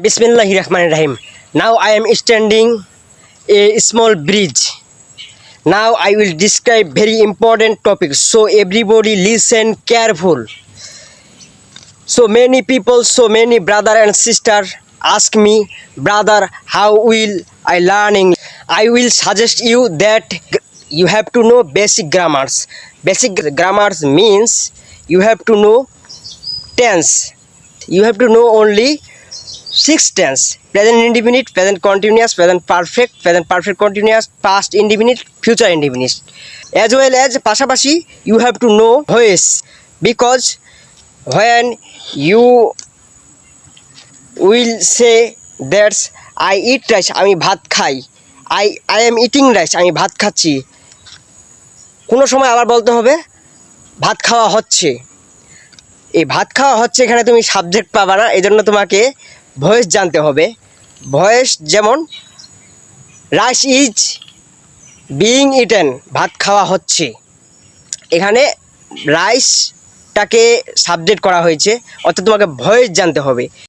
Bismillahir Rahmanir Rahim. Now I am standing a small bridge. Now I will describe very important topics. So everybody listen careful. So many people, so many brother and sister ask me, brother, how will I learn English? I will suggest you that you have to know basic grammars. Basic grammars means you have to know tense. You have to know only six tense present indefinite present continuous present perfect present perfect continuous past indefinite future indefinite as well as পাশাপাশি you have to know voice because when you will say that I eat rice আমি ভাত খাই I I am eating rice আমি ভাত খাচ্ছি কোনো সময় আবার বলতে হবে ভাত খাওয়া হচ্ছে এই ভাত খাওয়া হচ্ছে এখানে তুমি সাবজেক্ট পাবা না এই জন্য তোমাকে ভয়েস জানতে হবে। ভয়েস যেমন, রাইস ইজ বিং ইটেন, ভাত খাওয়া হচ্ছে। এখানে রাইসটাকে সাবজেক্ট করা হয়েছে, অর্থাৎ তোমাকে ভয়েস জানতে হবে।